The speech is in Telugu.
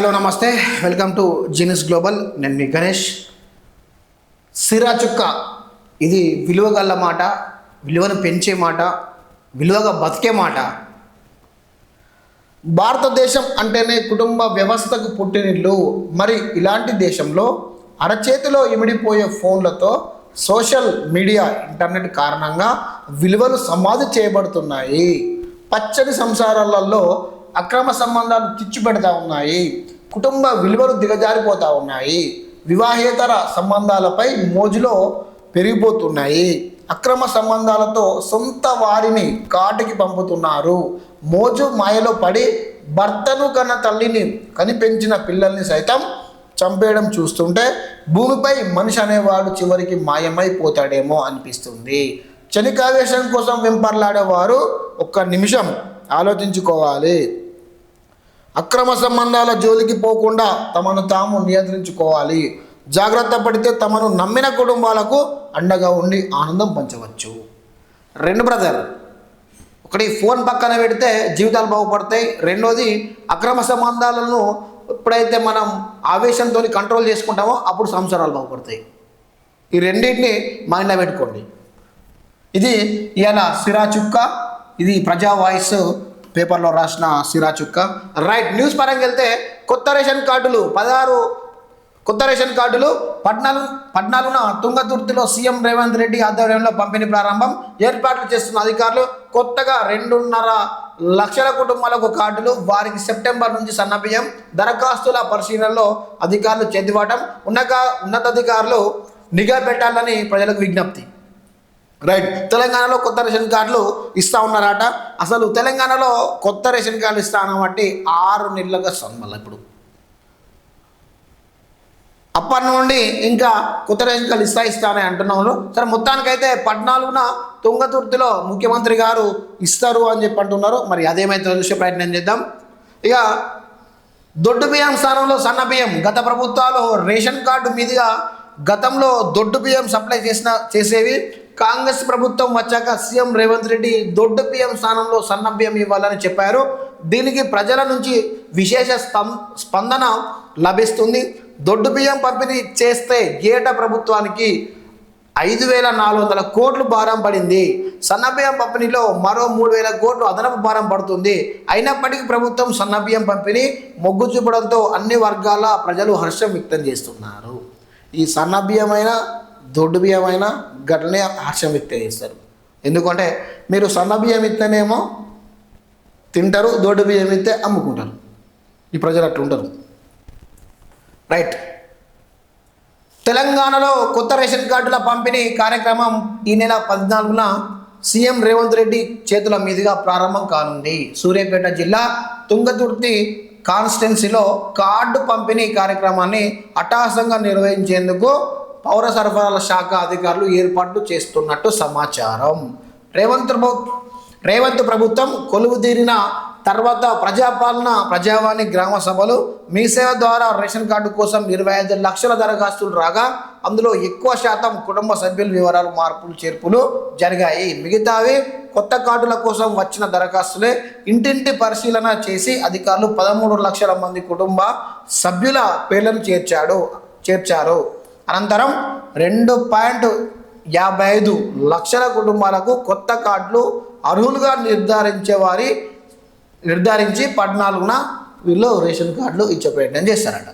హలో నమస్తే. వెల్కమ్ టు జీనిస్ గ్లోబల్ నేను మీ గణేష్. సిరా చుక్క ఇది విలువగల మాట విలువను పెంచే మాట విలువగా బతికే మాట. భారతదేశం అంటేనే కుటుంబ వ్యవస్థకు పుట్టినిల్లు. మరి ఇలాంటి దేశంలో అరచేతిలో ఇమిడిపోయే ఫోన్లతో సోషల్ మీడియా ఇంటర్నెట్ కారణంగా విలువలు సమాధి చేయబడుతున్నాయి. పచ్చని సంసారాలలో అక్రమ సంబంధాలు తెచ్చిపెడతా ఉన్నాయి. కుటుంబ విలువలు దిగజారిపోతూ ఉన్నాయి. వివాహేతర సంబంధాలపై మోజులో పెరిగిపోతున్నాయి. అక్రమ సంబంధాలతో సొంత వారిని కాటికి పంపుతున్నారు. మోజు మాయలో పడి భర్తను కన్న తల్లిని కనిపెంచిన పిల్లల్ని సైతం చంపేయడం చూస్తుంటే భూమిపై మనిషి అనేవాడు చివరికి మాయమైపోతాడేమో అనిపిస్తుంది. చనికావేశం కోసం వెంపర్లాడేవారు ఒక్క నిమిషం ఆలోచించుకోవాలి. అక్రమ సంబంధాల జోలికి పోకుండా తమను తాము నియంత్రించుకోవాలి. జాగ్రత్త పడితే తమను నమ్మిన కుటుంబాలకు అండగా ఉండి ఆనందం పంచవచ్చు. రెండు బ్రదర్ ఒకటి ఫోన్ పక్కన పెడితే జీవితాలు బాగుపడతాయి. రెండోది అక్రమ సంబంధాలను ఎప్పుడైతే మనం ఆవేశంతో కంట్రోల్ చేసుకుంటామో అప్పుడు సంసారాలు బాగుపడతాయి. ఈ రెండింటిని మైండ్లో పెట్టుకోండి. ఇది ఇవాళ సిరా చుక్క ఇది ప్రజా వాయిస్ పేపర్లో రాసిన సిరా చుక్క. రైట్ న్యూస్ పరంగా వెళ్తే కొత్త రేషన్ కార్డులు పదహారు కొత్త రేషన్ కార్డులు పద్నాలుగు పద్నాలుగున తుంగతుర్తిలో సీఎం రేవంత్ రెడ్డి ఆధ్వర్యంలో పంపిణీ ప్రారంభం. ఏర్పాట్లు చేస్తున్న అధికారులు కొత్తగా రెండున్నర లక్షల కుటుంబాలకు కార్డులు వారికి సెప్టెంబర్ నుంచి సన్నబియ్యం దరఖాస్తుల పరిశీలనలో అధికారులు చేతివాటం. ఉన్నత ఉన్నతాధికారులు నిఘా పెట్టాలని ప్రజలకు విజ్ఞప్తి. రైట్ తెలంగాణలో కొత్త రేషన్ కార్డులు ఇస్తా ఉన్నారట. అసలు తెలంగాణలో కొత్త రేషన్ కార్డులు ఇస్తాను బట్టి ఆరు నెలలుగా వస్తుంది ఇప్పుడు. అప్పటి నుండి ఇంకా కొత్త రేషన్ కార్డులు ఇస్తా ఇస్తానని అంటున్నాము సరే మొత్తానికైతే పద్నాలుగున తుంగతుర్తిలో ముఖ్యమంత్రి గారు ఇస్తారు అని చెప్పి అంటున్నారు. మరి అదేమైతే చూసే ప్రయత్నం చేద్దాం. ఇక దొడ్డు బియ్యం స్థానంలో సన్న బియ్యం. గత ప్రభుత్వాలు రేషన్ కార్డు మీదుగా గతంలో దొడ్డు బియ్యం సప్లై చేసిన చేసేవి కాంగ్రెస్ ప్రభుత్వం వచ్చాక సీఎం రేవంత్ రెడ్డి దొడ్డు బియ్యం స్థానంలో సన్న బియ్యం ఇవ్వాలని చెప్పారు. దీనికి ప్రజల నుంచి విశేష స్పం స్పందన లభిస్తుంది. దొడ్డు బియ్యం పంపిణీ చేస్తే ఏటా ప్రభుత్వానికి ఐదు వేల నాలుగు వందల కోట్లు భారం పడింది. సన్నబియ్యం పంపిణీలో మరో మూడు వేల కోట్లు అదనపు భారం పడుతుంది. అయినప్పటికీ ప్రభుత్వం సన్నబియ్యం పంపిణీ మొగ్గు చూపడంతో అన్ని వర్గాల ప్రజలు హర్షం వ్యక్తం చేస్తున్నారు. ఈ సన్నబియ్యమైన దొడ్డు బియ్యమైన గట్లనే హర్షం వ్యక్తం చేస్తారు. ఎందుకంటే మీరు సన్న బియ్యం ఇస్తేనేమో తింటారు దొడ్డు బియ్యం ఇస్తే అమ్ముకుంటారు. ఈ ప్రజలు అట్లా ఉంటారు. రైట్. తెలంగాణలో కొత్త రేషన్ కార్డుల పంపిణీ కార్యక్రమం ఈ నెల పద్నాలుగున సీఎం రేవంత్ రెడ్డి చేతుల మీదుగా ప్రారంభం కానుంది. సూర్యాపేట జిల్లా తుంగతుర్తి కాన్స్టిట్యున్సీలో కార్డు పంపిణీ కార్యక్రమాన్ని అట్టహాసంగా నిర్వహించేందుకు పౌర సరఫరాల శాఖ అధికారులు ఏర్పాట్లు చేస్తున్నట్టు సమాచారం. రేవంత్ రేవంత్ ప్రభుత్వం కొలువు తీరిన తర్వాత ప్రజాపాలన ప్రజావాణి గ్రామ సభలు మీ సేవ ద్వారా రేషన్ కార్డు కోసం ఇరవై ఐదు లక్షల దరఖాస్తులు రాగా అందులో ఎక్కువ శాతం కుటుంబ సభ్యుల వివరాలు మార్పులు చేర్పులు జరిగాయి. మిగతావి కొత్త కార్డుల కోసం వచ్చిన దరఖాస్తులే ఇంటింటి పరిశీలన చేసి అధికారులు పదమూడు లక్షల మంది కుటుంబ సభ్యుల పేర్లను చేర్చాడు చేర్చారు. అనంతరం రెండు పాయింట్ యాభై ఐదు లక్షల కుటుంబాలకు కొత్త కార్డులు అర్హులుగా నిర్ధారించే వారి నిర్ధారించి పద్నాలుగున వీళ్ళు రేషన్ కార్డులు ఇచ్చే ప్రయత్నం చేస్తారట.